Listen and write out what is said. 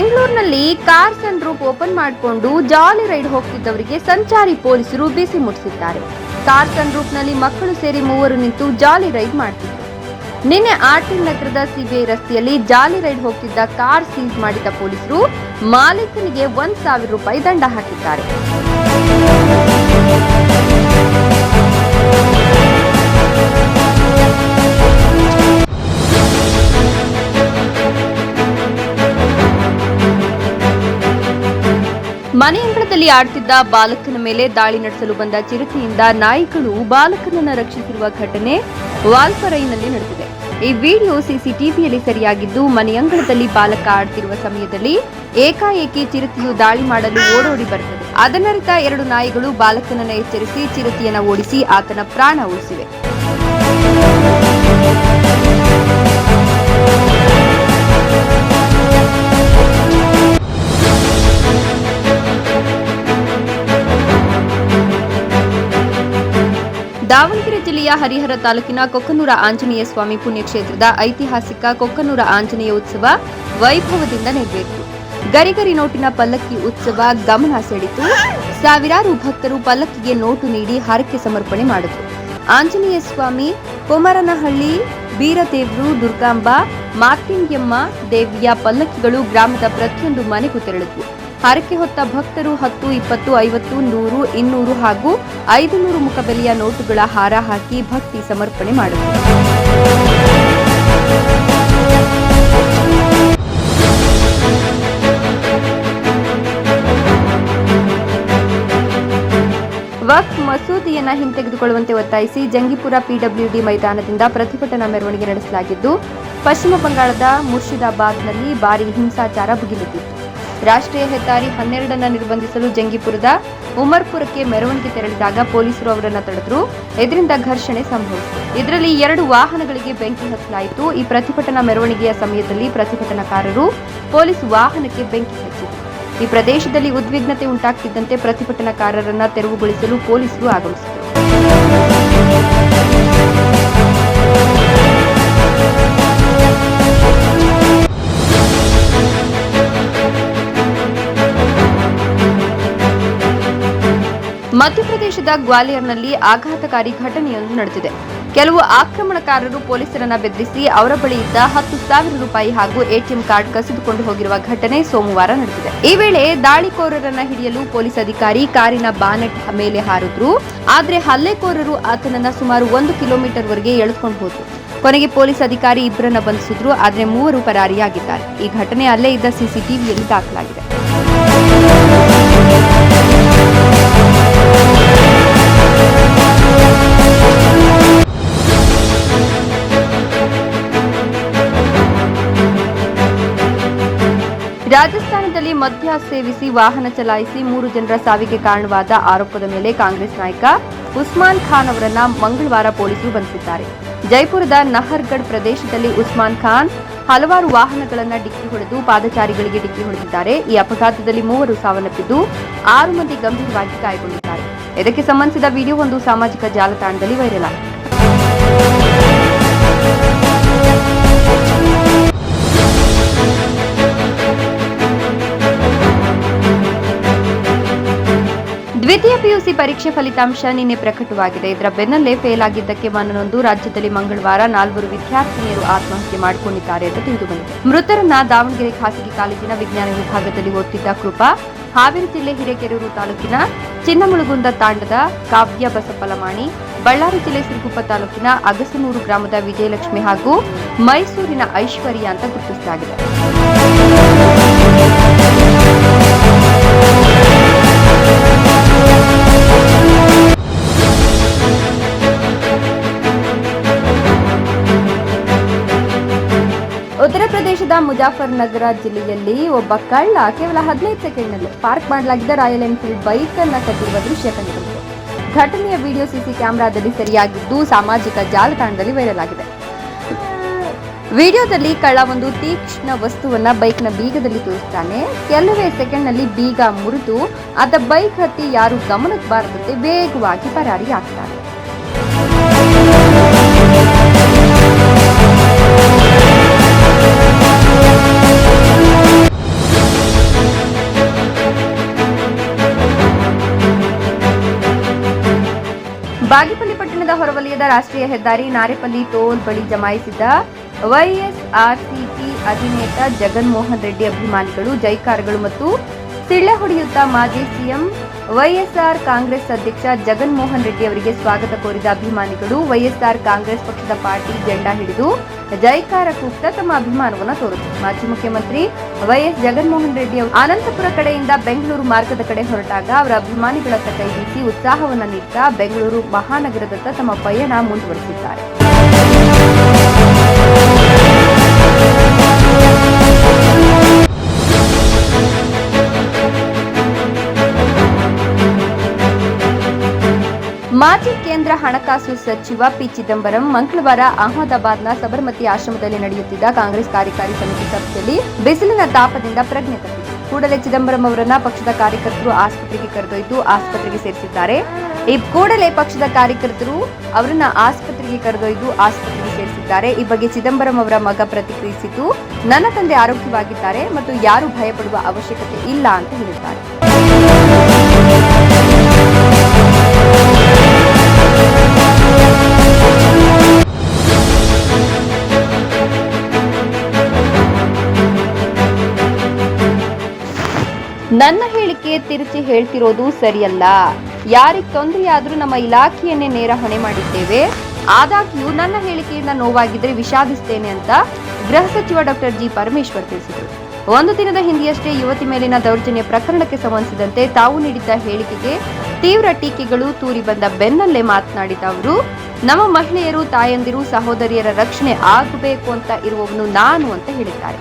ಬೆಂಗಳೂರಿನಲ್ಲಿ ಕಾರ್ ಸನ್ ರೂಪ್ ಓಪನ್ ಮಾಡಿಕೊಂಡು jolly ride ಹೋಗ್ತಿದ್ದವರಿಗೆ ಸಂಚಾರಿ ಪೊಲೀಸರು ಬಿಸಿ ಮುಟ್ಟಿಸಿದ್ದಾರೆ. ಕಾರ್ ಸನ್ ರೂಪ್ನಲ್ಲಿ ಮಕ್ಕಳು ಸೇರಿ ಮೂವರು ನಿಂತು ಜಾಲಿ ರೈಡ್ ಮಾಡ್ತಿದ್ದರು. ನಿನ್ನೆ ಆರ್ಟಿ ನಗರದ ಸಿಬಿಐ ರಸ್ತೆಯಲ್ಲಿ ಜಾಲಿ ರೈಡ್ ಹೋಗ್ತಿದ್ದ ಕಾರ್ ಸೀಸ್ ಮಾಡಿದ ಪೊಲೀಸರು ಮಾಲೀಕನಿಗೆ ಒಂದ್ ಸಾವಿರ ರೂಪಾಯಿ ದಂಡ ಹಾಕಿದ್ದಾರೆ. ಮನೆಯಂಗಳದಲ್ಲಿ ಆಡ್ತಿದ್ದ ಬಾಲಕನ ಮೇಲೆ ದಾಳಿ ನಡೆಸಲು ಬಂದ ಚಿರತೆಯಿಂದ ನಾಯಿಗಳು ಬಾಲಕನನ್ನ ರಕ್ಷಿಸಿರುವ ಘಟನೆ ವಾಲ್ಪರೈನಲ್ಲಿ ನಡೆದಿದೆ. ಈ ವಿಡಿಯೋ ಸಿಸಿಟಿವಿಯಲ್ಲಿ ಸರಿಯಾಗಿದ್ದು ಮನೆಯಂಗಳದಲ್ಲಿ ಬಾಲಕ ಆಡ್ತಿರುವ ಸಮಯದಲ್ಲಿ ಏಕಾಏಕಿ ಚಿರತೆಯು ದಾಳಿ ಮಾಡಲು ಓಡೋಡಿ ಬರುತ್ತದೆ. ಅದನ್ನರಿತ ಎರಡು ನಾಯಿಗಳು ಬಾಲಕನನ್ನ ಎಚ್ಚರಿಸಿ ಚಿರತೆಯನ್ನ ಓಡಿಸಿ ಆತನ ಪ್ರಾಣ ಉಳಿಸಿವೆ. ದಾವಣಗೆರೆ ಜಿಲ್ಲೆಯ ಹರಿಹರ ತಾಲೂಕಿನ ಕೊಕ್ಕನೂರ ಆಂಜನೇಯ ಸ್ವಾಮಿ ಪುಣ್ಯಕ್ಷೇತ್ರದ ಐತಿಹಾಸಿಕ ಕೊಕ್ಕನೂರ ಆಂಜನೇಯ ಉತ್ಸವ ವೈಭವದಿಂದ ನೆರವೇರಿತು. ಗರಿಗರಿ ನೋಟಿನ ಪಲ್ಲಕ್ಕಿ ಉತ್ಸವ ಗಮನ ಸೆಳೆಯಿತು ಸಾವಿರಾರು ಭಕ್ತರು ಪಲ್ಲಕ್ಕಿಗೆ ನೋಟು ನೀಡಿ ಹರಕೆ ಸಮರ್ಪಣೆ ಮಾಡಿದರು. ಆಂಜನೇಯ ಸ್ವಾಮಿ ಕೊಮರನಹಳ್ಳಿ, ಬೀರದೇವ್ರು, ದುರ್ಗಾಂಬ, ಮಾರ್ತಿಂಗ್ಯಮ್ಮ ದೇವಿಯ ಪಲ್ಲಕ್ಕಿಗಳು ಗ್ರಾಮದ ಪ್ರತಿಯೊಂದು ಮನೆಗೂ ತೆರಳಿದ್ವು. ಹರಕೆ ಹೊತ್ತ ಭಕ್ತರು ಹತ್ತು, ಇಪ್ಪತ್ತು, ಐವತ್ತು, ನೂರು, ಇನ್ನೂರು ಹಾಗೂ ಐದು ನೂರು ಮುಖಬೆಲೆಯ ನೋಟುಗಳ ಹಾರ ಹಾಕಿ ಭಕ್ತಿ ಸಮರ್ಪಣೆ ಮಾಡಿದರು ವಕ್ಫ್ ಮಸೂದಿಯನ್ನು ಹಿಂತೆಗೆದುಕೊಳ್ಳುವಂತೆ ಒತ್ತಾಯಿಸಿ ಜಂಗಿಪುರ ಪಿಡಬ್ಲ್ಯೂಡಿ ಮೈದಾನದಿಂದ ಪ್ರತಿಭಟನಾ ಮೆರವಣಿಗೆ ನಡೆಸಲಾಗಿದ್ದು, ಪಶ್ಚಿಮ ಬಂಗಾಳದ ಮುರ್ಷಿದಾಬಾದ್ನಲ್ಲಿ ಭಾರೀ ಹಿಂಸಾಚಾರ ಭುಗಿಲೆದ್ದಿತ್ತು ರಾಷ್ಟ್ರೀಯ ಹೆದ್ದಾರಿ ಹನ್ನೆರಡನ್ನ ನಿರ್ಬಂಧಿಸಲು ಜಂಗಿಪುರದ ಉಮರ್ಪುರಕ್ಕೆ ಮೆರವಣಿಗೆ ತೆರಳಿದಾಗ ಪೊಲೀಸರು ಅವರನ್ನ ತಡೆದ್ರು. ಇದರಿಂದ ಘರ್ಷಣೆ ಸಂಭವಿಸಿತು ಇದರಲ್ಲಿ ಎರಡು ವಾಹನಗಳಿಗೆ ಬೆಂಕಿ ಹಚ್ಚಲಾಯಿತು ಈ ಪ್ರತಿಭಟನಾ ಮೆರವಣಿಗೆಯ ಸಮಯದಲ್ಲಿ ಪ್ರತಿಭಟನಾಕಾರರು ಪೊಲೀಸ್ ವಾಹನಕ್ಕೆ ಬೆಂಕಿ ಹಚ್ಚಿದರು. ಈ ಪ್ರದೇಶದಲ್ಲಿ ಉದ್ವಿಗ್ನತೆ ಉಂಟಾಗ್ತಿದ್ದಂತೆ ಪ್ರತಿಭಟನಾಕಾರರನ್ನ ತೆರವುಗೊಳಿಸಲು ಪೊಲೀಸರು ಆಗಮಿಸಿದರು ಮಧ್ಯಪ್ರದೇಶದ ಗ್ವಾಲಿಯರ್ನಲ್ಲಿ ಆಘಾತಕಾರಿ ಘಟನೆಯೊಂದು ನಡೆದಿದೆ. ಕೆಲವು ಆಕ್ರಮಣಕಾರರು ಪೊಲೀಸರನ್ನ ಬೆದರಿಸಿ ಅವರ ಬಳಿ ಇದ್ದ ಹತ್ತು ಸಾವಿರ ರೂಪಾಯಿ ಹಾಗೂ ಎಟಿಎಂ ಕಾರ್ಡ್ ಕಸಿದುಕೊಂಡು ಹೋಗಿರುವ ಘಟನೆ ಸೋಮವಾರ ನಡೆದಿದೆ. ಈ ವೇಳೆ ದಾಳಿಕೋರರನ್ನ ಹಿಡಿಯಲು ಪೊಲೀಸ್ ಅಧಿಕಾರಿ ಕಾರಿನ ಬಾನೆಟ್ ಮೇಲೆ ಹಾರಿದ್ರು. ಆದ್ರೆ ಹಲ್ಲೆಕೋರರು ಆತನನ್ನ ಸುಮಾರು ಒಂದು ಕಿಲೋಮೀಟರ್ ವರೆಗೆ ಎಳೆದುಕೊಂಡು ಹೋದ್ರು. ಕೊನೆಗೆ ಪೊಲೀಸ್ ಅಧಿಕಾರಿ ಇಬ್ಬರನ್ನ ಬಂಧಿಸಿದ್ರು. ಆದ್ರೆ ಮೂವರು ಪರಾರಿಯಾಗಿದ್ದಾರೆ. ಈ ಘಟನೆ ಅಲ್ಲೇ ಇದ್ದ ಸಿಸಿಟಿವಿಯಲ್ಲಿ ದಾಖಲಾಗಿದೆ. ರಾಜಸ್ಥಾನದಲ್ಲಿ ಮದ್ಯ ಸೇವಿಸಿ ವಾಹನ ಚಲಾಯಿಸಿ ಮೂರು ಜನರ ಸಾವಿಗೆ ಕಾರಣವಾದ ಆರೋಪದ ಮೇಲೆ ಕಾಂಗ್ರೆಸ್ ನಾಯಕ ಉಸ್ಮಾನ್ ಖಾನ್ ಅವರನ್ನ ಮಂಗಳವಾರ ಪೊಲೀಸರು ಬಂಧಿಸಿದ್ದಾರೆ. ಜೈಪುರದ ನಹರ್ಗಢ್ ಪ್ರದೇಶದಲ್ಲಿ ಉಸ್ಮಾನ್ ಖಾನ್ ಹಲವಾರು ವಾಹನಗಳನ್ನು ಡಿಕ್ಕಿ ಹೊಡೆದು ಪಾದಚಾರಿಗಳಿಗೆ ಡಿಕ್ಕಿ ಹೊಡೆದಿದ್ದಾರೆ. ಈ ಅಪಘಾತದಲ್ಲಿ ಮೂವರು ಸಾವನ್ನಪ್ಪಿದ್ದು ಆರು ಮಂದಿ ಗಂಭೀರವಾಗಿ ಗಾಯಗೊಂಡಿದ್ದಾರೆ. ಇದಕ್ಕೆ ಸಂಬಂಧಿಸಿದ ವಿಡಿಯೋ ಒಂದು ಸಾಮಾಜಿಕ ಜಾಲತಾಣದಲ್ಲಿ ವೈರಲ್ ಆಗಿದೆ. ದ್ವಿತೀಯ ಪಿಯುಸಿ ಪರೀಕ್ಷೆ ಫಲಿತಾಂಶ ನಿನ್ನೆ ಪ್ರಕಟವಾಗಿದೆ. ಇದರ ಬೆನ್ನಲ್ಲೇ ಫೇಲ್ ಆಗಿದ್ದಕ್ಕೆ ಮನನೊಂದು. ರಾಜ್ಯದಲ್ಲಿ ಮಂಗಳವಾರ ನಾಲ್ವರು ವಿದ್ಯಾರ್ಥಿನಿಯರು ಆತ್ಮಹತ್ಯೆ ಮಾಡಿಕೊಂಡಿದ್ದಾರೆ ತಿಳಿದು ತಿಳಿದುಬಂದಿದೆ. ಮೃತರನ್ನ ದಾವಣಗೆರೆ ಖಾಸಗಿ ಕಾಲೇಜಿನ ವಿಜ್ಞಾನ ವಿಭಾಗದಲ್ಲಿ ಓದ್ತಿದ್ದ ಕೃಪಾ, ಹಾವೇರಿ ಜಿಲ್ಲೆ ಹಿರೇಕೆರೂರು ತಾಲೂಕಿನ ಚಿನ್ನಮುಳುಗುಂದ ತಾಂಡದ ಕಾವ್ಯ ಬಸಪ್ಪಲಮಾಣಿ, ಬಳ್ಳಾರಿ ಜಿಲ್ಲೆ ಸಿರುಗುಪ್ಪ ತಾಲೂಕಿನ ಅಗಸನೂರು ಗ್ರಾಮದ ವಿಜಯಲಕ್ಷ್ಮಿ ಹಾಗೂ ಮೈಸೂರಿನ ಐಶ್ವರ್ಯ ಅಂತ ಗುರುತಿಸಲಾಗಿದೆ. ಮುಜಾಫರ್ ನಗರ ಜಿಲ್ಲೆಯಲ್ಲಿ ಒಬ್ಬ ಕಳ್ಳ ಕೇವಲ ಹದಿನೈದು ಸೆಕೆಂಡ್ನಲ್ಲಿ ಪಾರ್ಕ್ ಮಾಡಲಾಗಿದ್ದ ರಾಯಲ್ ಎನ್ಫೀಲ್ಡ್ ಬೈಕ್ ಅನ್ನ ಕಟ್ಟಿರುವ ದೃಶ್ಯ ಕಂಡುಬಂದಿದೆ ಘಟನೆಯ ವಿಡಿಯೋ ಸಿಸಿ ಕ್ಯಾಮೆರಾದಲ್ಲಿ ಸರಿಯಾಗಿದ್ದು ಸಾಮಾಜಿಕ ಜಾಲತಾಣದಲ್ಲಿ ವೈರಲ್ ಆಗಿದೆ. ವಿಡಿಯೋದಲ್ಲಿ ಕಳ್ಳ ಒಂದು ತೀಕ್ಷ್ಣ ವಸ್ತುವನ್ನ ಬೈಕ್ನ ಬೀಗದಲ್ಲಿ ತೋರಿಸ್ತಾನೆ. ಕೆಲವೇ ಸೆಕೆಂಡ್ನಲ್ಲಿ ಬೀಗ ಮುರಿದು ಆತ ಬೈಕ್ ಹತ್ತಿ ಯಾರು ಗಮನಕ್ಕೆ ಬಾರದಂತೆ ವೇಗವಾಗಿ ಪರಾರಿಯಾಗ್ತಾನೆ. ವಲಯದ ರಾಷ್ಟ್ರೀಯ ಹೆದ್ದಾರಿ ನಾರೆಪಲ್ಲಿ ಟೋಲ್ ಬಳಿ ಜಮಾಯಿಸಿದ ವೈಎಸ್ಆರ್ಸಿಪಿ ಅಧಿನೇತ ಜಗನ್ಮೋಹನ್ ರೆಡ್ಡಿ ಅಭಿಮಾನಿಗಳು, ಜೈಕಾರಗಳು ಮತ್ತು ಸಿಳ್ಳೆ ಹೊಡೆಯುತ್ತಾ ಮಾಜಿ ಸಿಎಂ ವೈಎಸ್ಆರ್ ಕಾಂಗ್ರೆಸ್ ಅಧ್ಯಕ್ಷ ಜಗನ್ಮೋಹನ್ ರೆಡ್ಡಿ ಅವರಿಗೆ ಸ್ವಾಗತ ಕೋರಿದ ಅಭಿಮಾನಿಗಳು, ವೈಎಸ್ಆರ್ ಕಾಂಗ್ರೆಸ್ ಪಕ್ಷದ ಪಾರ್ಟಿ ಜೆಂಡಾ ಹಿಡಿದು ಜೈಕಾರ ಕೂಗ್ತಾ ತಮ್ಮ ಅಭಿಮಾನವನ್ನು ತೋರಿತು. ಮಾಜಿ ಮುಖ್ಯಮಂತ್ರಿ ವೈಎಸ್ ಜಗನ್ಮೋಹನ್ ರೆಡ್ಡಿ ಅವರು ಅನಂತಪುರ ಕಡೆಯಿಂದ ಬೆಂಗಳೂರು ಮಾರ್ಗದ ಕಡೆ ಹೊರಟಾಗ ಅವರ ಅಭಿಮಾನಿಗಳ ಕೈ ಬೀಸಿ ಉತ್ಸಾಹವನ್ನು ನೀಡುತ್ತಾ ಬೆಂಗಳೂರು ಮಹಾನಗರದತ್ತ ತಮ್ಮ ಪಯಣ ಮುಂದುವರೆಸಿದ್ದಾರೆ. ಮಾಜಿ ಹಣಕಾಸು ಸಚಿವ ಪಿ ಚಿದಂಬರಂ ಮಂಗಳವಾರ ಅಹಮದಾಬಾದ್ನ ಸಬರಮತಿ ಆಶ್ರಮದಲ್ಲಿ ನಡೆಯುತ್ತಿದ್ದ ಕಾಂಗ್ರೆಸ್ ಕಾರ್ಯಕಾರಿ ಸಮಿತಿ ಸಭೆಯಲ್ಲಿ ಬಿಸಿಲಿನ ತಾಪದಿಂದ ಪ್ರಜ್ಞೆ ತಪ್ಪಿತು. ಕೂಡಲೇ ಚಿದಂಬರಂ ಅವರನ್ನ ಪಕ್ಷದ ಕಾರ್ಯಕರ್ತರು ಆಸ್ಪತ್ರೆಗೆ ಕರೆದೊಯ್ದು ಆಸ್ಪತ್ರೆಗೆ ಸೇರಿಸಿದ್ದಾರೆ. ಈ ಕೂಡಲೇ ಪಕ್ಷದ ಕಾರ್ಯಕರ್ತರು ಅವರನ್ನ ಆಸ್ಪತ್ರೆಗೆ ಕರೆದೊಯ್ದು ಆಸ್ಪತ್ರೆಗೆ ಸೇರಿಸಿದ್ದಾರೆ. ಈ ಬಗ್ಗೆ ಚಿದಂಬರಂ ಅವರ ಮಗ ಪ್ರತಿಕ್ರಿಯಿಸಿದ್ದು, ನನ್ನ ತಂದೆ ಆರೋಗ್ಯವಾಗಿದ್ದಾರೆ ಮತ್ತು ಯಾರು ಭಯಪಡುವ ಅವಶ್ಯಕತೆ ಇಲ್ಲ ಅಂತ ಹೇಳಿದ್ದಾರೆ. ನನ್ನ ಹೇಳಿಕೆ ತಿರುಚಿ ಹೇಳ್ತಿರೋದು ಸರಿಯಲ್ಲ. ಯಾರಿಗ್ ತೊಂದರೆಯಾದರೂ ನಮ್ಮ ಇಲಾಖೆಯನ್ನೇ ನೇರ ಹೊಣೆ ಮಾಡಿದ್ದೇವೆ. ಆದಾಗ್ಯೂ ನನ್ನ ಹೇಳಿಕೆಯಿಂದ ನೋವಾಗಿದ್ರೆ ವಿಷಾದಿಸ್ತೇನೆ ಅಂತ ಗೃಹ ಸಚಿವ ಡಾಕ್ಟರ್ ಜಿ ಪರಮೇಶ್ವರ್ ತಿಳಿಸಿದರು. ಒಂದು ದಿನದ ಹಿಂದೆಯಷ್ಟೇ ಯುವತಿ ಮೇಲಿನ ದೌರ್ಜನ್ಯ ಪ್ರಕರಣಕ್ಕೆ ಸಂಬಂಧಿಸಿದಂತೆ ತಾವು ನೀಡಿದ್ದ ಹೇಳಿಕೆಗೆ ತೀವ್ರ ಟೀಕೆಗಳು ತೂರಿ ಬಂದ ಬೆನ್ನಲ್ಲೇ ಮಾತನಾಡಿದ ಅವರು, ನಮ್ಮ ಮಹಿಳೆಯರು, ತಾಯಂದಿರು, ಸಹೋದರಿಯರ ರಕ್ಷಣೆ ಆಗಬೇಕು ಅಂತ ಇರುವವನು ನಾನು ಅಂತ ಹೇಳಿದ್ದಾರೆ.